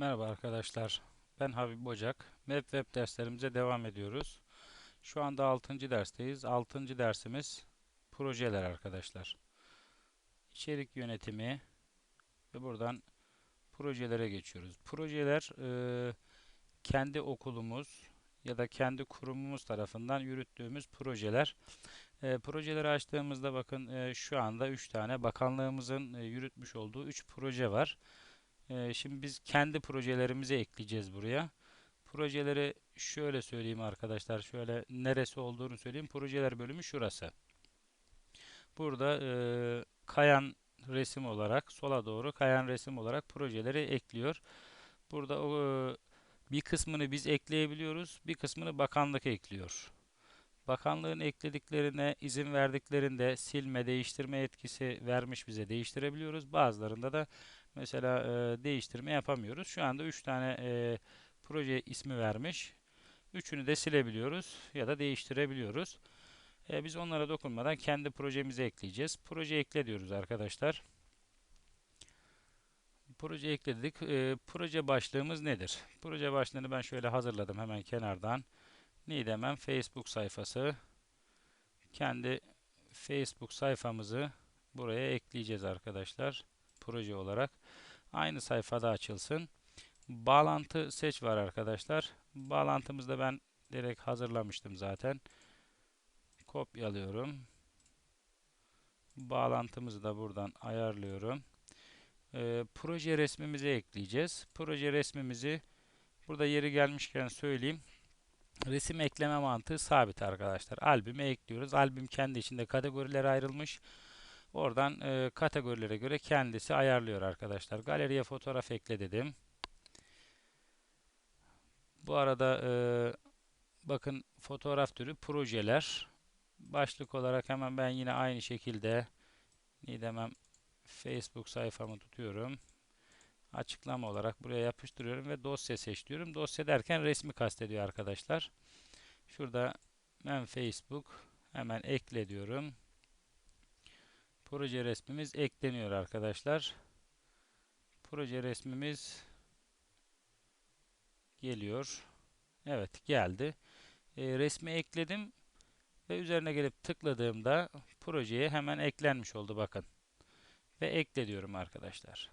Merhaba arkadaşlar. Ben Habib Bocak. Web web derslerimize devam ediyoruz. Şu anda 6. dersteyiz. 6. dersimiz projeler arkadaşlar. İçerik yönetimi ve buradan projelere geçiyoruz. Projeler e, kendi okulumuz ya da kendi kurumumuz tarafından yürüttüğümüz projeler. E, projeleri açtığımızda bakın e, şu anda 3 tane bakanlığımızın e, yürütmüş olduğu 3 proje var. Ee, şimdi biz kendi projelerimizi ekleyeceğiz buraya. Projeleri şöyle söyleyeyim arkadaşlar. Şöyle neresi olduğunu söyleyeyim. Projeler bölümü şurası. Burada e, kayan resim olarak sola doğru kayan resim olarak projeleri ekliyor. Burada o e, bir kısmını biz ekleyebiliyoruz. Bir kısmını bakanlık ekliyor. Bakanlığın eklediklerine izin verdiklerinde silme, değiştirme yetkisi vermiş bize değiştirebiliyoruz. Bazılarında da mesela e, değiştirme yapamıyoruz. Şu anda 3 tane e, proje ismi vermiş. Üçünü de silebiliyoruz ya da değiştirebiliyoruz. E, biz onlara dokunmadan kendi projemizi ekleyeceğiz. Proje ekle diyoruz arkadaşlar. Proje ekledik. E, proje başlığımız nedir? Proje başlığını ben şöyle hazırladım hemen kenardan. Neydi hemen? Facebook sayfası. Kendi Facebook sayfamızı buraya ekleyeceğiz arkadaşlar. Proje olarak. Aynı sayfada açılsın. Bağlantı seç var arkadaşlar. Bağlantımızda ben direkt hazırlamıştım zaten. Kopyalıyorum. Bağlantımızı da buradan ayarlıyorum. Ee, proje resmimizi ekleyeceğiz. Proje resmimizi burada yeri gelmişken söyleyeyim. Resim ekleme mantığı sabit arkadaşlar. Albüme ekliyoruz. Albüm kendi içinde kategorilere ayrılmış. Oradan e, kategorilere göre kendisi ayarlıyor arkadaşlar. Galeriye fotoğraf ekle dedim. Bu arada e, bakın fotoğraf türü projeler. Başlık olarak hemen ben yine aynı şekilde ne demem Facebook sayfamı tutuyorum. Açıklama olarak buraya yapıştırıyorum ve dosya seç diyorum. Dosya derken resmi kastediyor arkadaşlar. Şurada ben Facebook hemen ekle diyorum. Proje resmimiz ekleniyor arkadaşlar. Proje resmimiz geliyor. Evet geldi. E, resmi ekledim ve üzerine gelip tıkladığımda projeye hemen eklenmiş oldu bakın. Ve ekle diyorum arkadaşlar.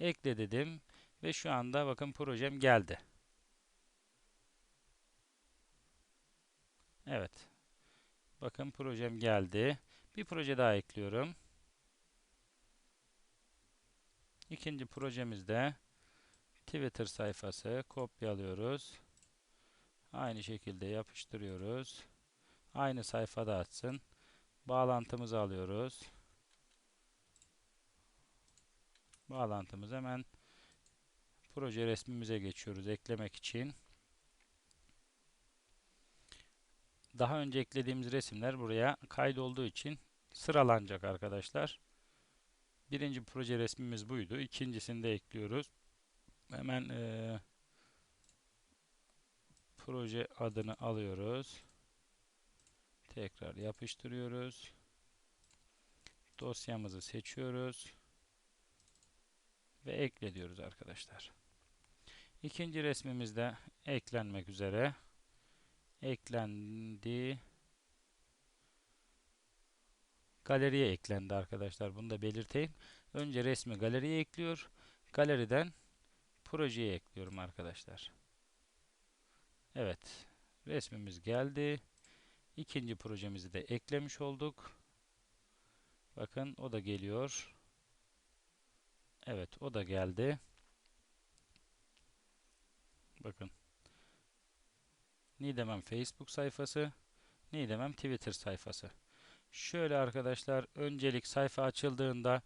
Ekle dedim ve şu anda bakın projem geldi. Evet. Bakın projem geldi. Bir proje daha ekliyorum. İkinci projemizde Twitter sayfası kopyalıyoruz. Aynı şekilde yapıştırıyoruz. Aynı sayfada açsın. Bağlantımızı alıyoruz. Bağlantımız hemen proje resmimize geçiyoruz eklemek için. Daha önce eklediğimiz resimler buraya kaydolduğu için sıralanacak arkadaşlar. Birinci proje resmimiz buydu. İkincisini de ekliyoruz. Hemen e, proje adını alıyoruz. Tekrar yapıştırıyoruz. Dosyamızı seçiyoruz. Ve ekle diyoruz arkadaşlar. İkinci resmimiz de eklenmek üzere. Eklendi. Galeriye eklendi arkadaşlar. Bunu da belirteyim. Önce resmi galeriye ekliyor. Galeriden projeye ekliyorum arkadaşlar. Evet. Resmimiz geldi. İkinci projemizi de eklemiş olduk. Bakın o da geliyor. Evet o da geldi. Bakın. Nidemem Facebook sayfası. Nidemem Twitter sayfası. Şöyle arkadaşlar öncelik sayfa açıldığında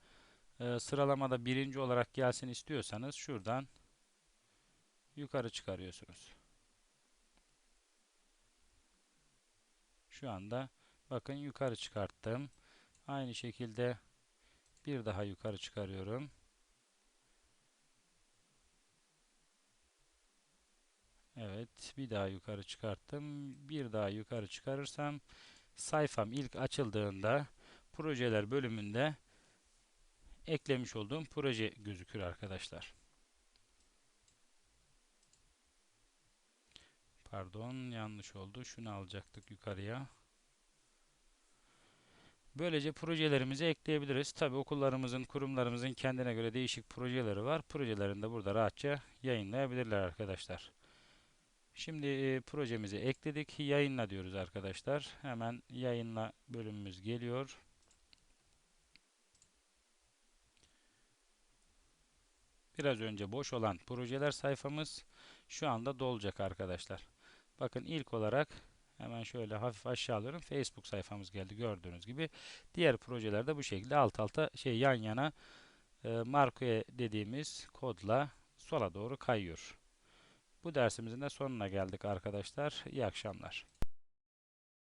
e, sıralamada birinci olarak gelsin istiyorsanız şuradan yukarı çıkarıyorsunuz. Şu anda bakın yukarı çıkarttım. Aynı şekilde bir daha yukarı çıkarıyorum. Evet bir daha yukarı çıkarttım. Bir daha yukarı çıkarırsam sayfam ilk açıldığında projeler bölümünde eklemiş olduğum proje gözükür arkadaşlar. Pardon yanlış oldu. Şunu alacaktık yukarıya. Böylece projelerimizi ekleyebiliriz. Tabi okullarımızın, kurumlarımızın kendine göre değişik projeleri var. Projelerini de burada rahatça yayınlayabilirler arkadaşlar. Şimdi e, projemizi ekledik. Yayınla diyoruz arkadaşlar. Hemen yayınla bölümümüz geliyor. Biraz önce boş olan projeler sayfamız şu anda dolacak arkadaşlar. Bakın ilk olarak hemen şöyle hafif aşağı alıyorum. Facebook sayfamız geldi gördüğünüz gibi. Diğer projeler de bu şekilde alt alta şey yan yana e, marke dediğimiz kodla sola doğru kayıyor. Bu dersimizin de sonuna geldik arkadaşlar. İyi akşamlar.